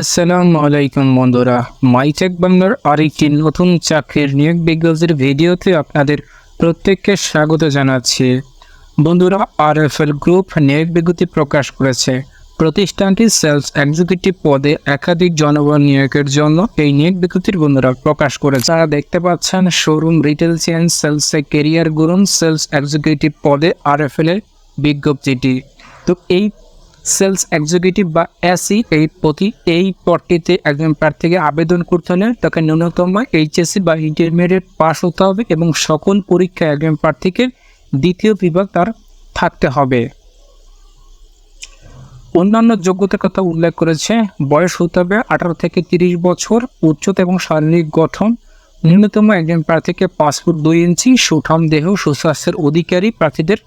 আসসালামু আলাইকুম বন্ধুরা। মাইটেক বাংলার আরেকটি নতুন চাকরির নিয়োগ বিজ্ঞপ্তির ভিডিওতে আপনাদের প্রত্যেককে স্বাগত জানাচ্ছি। বন্ধুরা আর এফ এল গ্রুপ নিয়োগ বিজ্ঞপ্তি প্রকাশ করেছে। প্রতিষ্ঠানটি সেলস এক্সিকিউটিভ পদে একাধিক জনবল নিয়োগের জন্য এই নিয়োগ বিজ্ঞপ্তির বন্ধুরা প্রকাশ করেছে। যারা দেখতে পাচ্ছেন শোরুম রিটেল চেন সেলসে কেরিয়ার গুরুন সেলস এক্সিকিউটিভ পদে আর এফ এল এর বিজ্ঞপ্তিটি। তো এই সেলস এক্সিকিউটিভ বা এসি এই প্রতি এই পদটিতে একজন প্রার্থীকে আবেদন করতে হলে তাকে ন্যূনতম এইচএসসি বা ইন্টারমিডিয়েট পাস হতে হবে এবং সকল পরীক্ষায় একজন প্রার্থীকে দ্বিতীয় বিভাগ তার থাকতে হবে। অন্যান্য যোগ্যতার কথা উল্লেখ করেছে, বয়স হতে হবে আঠারো থেকে তিরিশ বছর, উচ্চতা এবং শারীরিক গঠন। ন্যূনতম একজন প্রার্থীকে ফুট দুই ইঞ্চি, সুঠাম দেহ, সুস্বাস্থ্যের অধিকারী প্রার্থীদের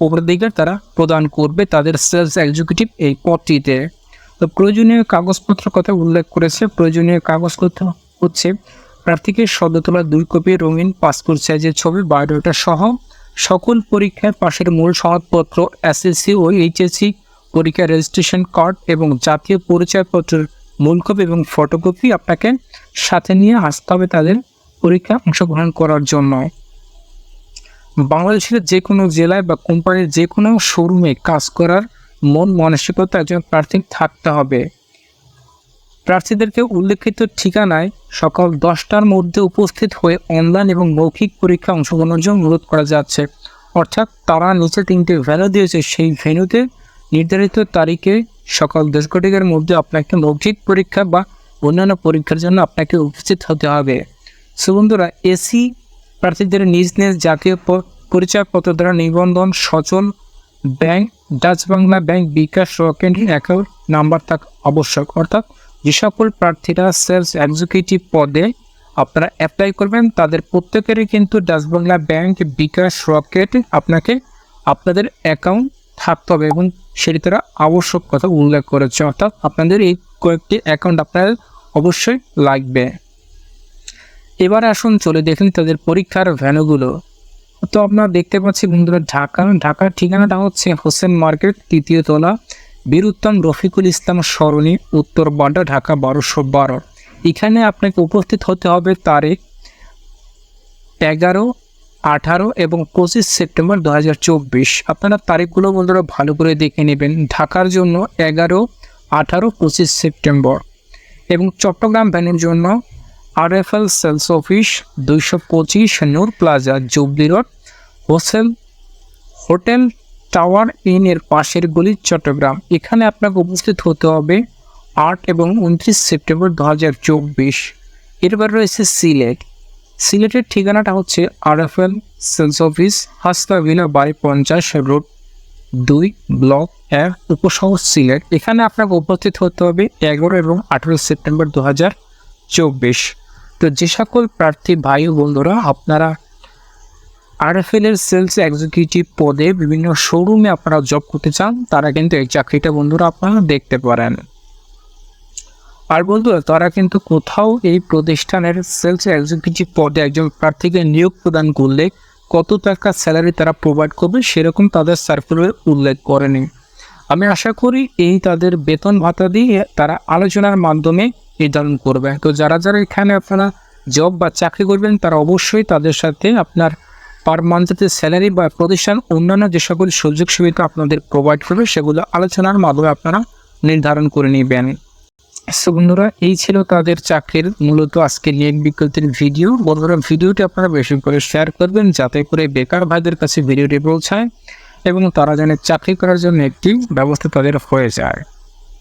অগ্রাধিকার তারা প্রদান করবে তাদের সেলস এক্সিকিউটিভ এই পদটিতে। তো প্রয়োজনীয় কাগজপত্র কথা উল্লেখ করেছে। প্রয়োজনীয় কাগজপত্র হচ্ছে প্রার্থীকে সদ্য তোলা দুই কপি রঙিন পাসপোর্ট সাইজের ছবি, বায়োডাটা সহ সকল পরীক্ষায় পাশের মূল সনদপত্র এসএসসি ও এইচএসসি পরীক্ষা রেজিস্ট্রেশন কার্ড এবং জাতীয় পরিচয়পত্রের মূল কপি এবং ফটোকপি আপনাকে সাথে নিয়ে আসতে হবে তাদের পরীক্ষা অংশগ্রহণ করার জন্য। বাংলাদেশের যে কোনো জেলায় বা কোম্পানির যে কোনো শোরুমে কাজ করার মন, মানসিকতা একজন প্রার্থীর থাকতে হবে। প্রার্থীদেরকে উল্লেখিত ঠিকানায় সকাল দশটার মধ্যে উপস্থিত হয়ে অনলাইন এবং মৌখিক পরীক্ষা অংশগ্রহণের জন্য অনুরোধ করা যাচ্ছে। অর্থাৎ তারা নিচে তিনটে ভ্যালু দিয়েছে, সেই ভেন্যুতে নির্ধারিত তারিখে সকাল দশ ঘটিকার মধ্যে আপনাকে মৌখিক পরীক্ষা বা অন্যান্য পরীক্ষার জন্য আপনাকে উপস্থিত হতে হবে। সো বন্ধুরা, এসি প্রার্থীদের নিজ নিজ জাতীয় পরিচয়পত্র দ্বারা নিবন্ধন সচল bank, Dutch Bangla bank bKash Rocket account number থাকা আবশ্যক। অর্থাৎ যে সকল প্রার্থীরা সেলস এক্সিকিউটিভ পদে আপনারা অ্যাপ্লাই করবেন, তাদের প্রত্যেকেরই কিন্তু Dutch Bangla bank bKash Rocket আপনাকে আপনাদের অ্যাকাউন্ট থাকতে হবে এবং সেটি তারা আবশ্যক কথা উল্লেখ করেছে। অর্থাৎ আপনাদের এই কয়েকটি অ্যাকাউন্ট আপনার অবশ্যই লাগবে। এবার আসুন চলে দেখুন তাদের পরীক্ষার ভ্যানুগুলো। তো আপনারা দেখতে পাচ্ছি বন্ধুরা, ঢাকা, ঢাকার ঠিকানাটা হচ্ছে হোসেন মার্কেট, তৃতীয় তলা বীর উত্তম রফিকুল ইসলাম সরণি, উত্তর বাড্ডা, ঢাকা বারোশো বারো। এখানে আপনাকে উপস্থিত হতে হবে তারিখ এগারো, আঠারো এবং পঁচিশ সেপ্টেম্বর দু হাজার চব্বিশ। আপনারা তারিখগুলো বন্ধুরা ভালো করে দেখে নেবেন। ঢাকার জন্য এগারো, আঠারো, পঁচিশ সেপ্টেম্বর এবং চট্টগ্রাম ভ্যানের জন্য আরএফএল সেলস অফিস দুইশো পঁচিশ নূর প্লাজা জুবলি রোড হোসেল হোটেল টাওয়ার ইন এর পাশের গলি, চট্টগ্রাম। এখানে আপনাকে উপস্থিত হতে হবে আট এবং উনত্রিশ সেপ্টেম্বর দু হাজার চব্বিশ। এরপর রয়েছে সিলেট। সিলেটের ঠিকানাটা হচ্ছে আরএফএল সেলস অফিস হাস্তা ভিলা বাড়ি পঞ্চাশ রোড দুই, ব্লক এক, উপশহর সিলেট। এখানে আপনাকে উপস্থিত হতে হবে এগারো এবং আঠেরো সেপ্টেম্বর দু হাজার চব্বিশ। তো যে সকল প্রার্থী ভাই বন্ধুরা, আপনারা আরএফএল এর সেলস এক্সিকিউটিভ পদে বিভিন্ন শোরুমে আপনারা জব করতে চান, তারা কিন্তু এই চাকরিটা বন্ধুরা আপনারা দেখতে পারেন। আর বন্ধুরা, তারা কিন্তু কোথাও এই প্রতিষ্ঠানের সেলস এক্সিকিউটিভ পদে একজন প্রার্থীকে নিয়োগ প্রদান করলে কত টাকা স্যালারি তারা প্রোভাইড করবে সেরকম তাদের সার্কুলারে উল্লেখ করেনি। আমি আশা করি এই তাদের বেতন ভাতা দিয়ে তারা আলোচনার মাধ্যমে নির্ধারণ করবে। তো যারা যারা এখানে আপনারা জব বা চাকরি করবেন, তারা অবশ্যই তাদের সাথে আপনার পার মান্থতে স্যালারি বা প্রতিষ্ঠান অন্যান্য যে সকল সুযোগ সুবিধা আপনাদের প্রোভাইড করবে, সেগুলো আলোচনার মাধ্যমে আপনারা নির্ধারণ করে নেবেন। সো বন্ধুরা, এই ছিল তাদের চাকরির মূলত আজকে নিয়োগ বিজ্ঞপ্তির ভিডিও বন্ধুরা ভিডিওটি আপনারা বেশি করে শেয়ার করবেন, যাতে করে বেকার ভাইদের কাছে ভিডিওটি পৌঁছায় এবং তারা যেন চাকরি করার জন্য একটি ব্যবস্থা তাদের হয়ে যায়।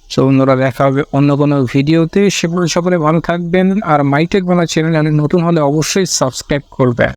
সো অন্যরা দেখা হবে অন্য কোনো ভিডিওতে। সেগুলো সকলে ভালো থাকবেন আর মাইটেক বাংলা চ্যানেল নতুন হলে অবশ্যই সাবস্ক্রাইব করবেন।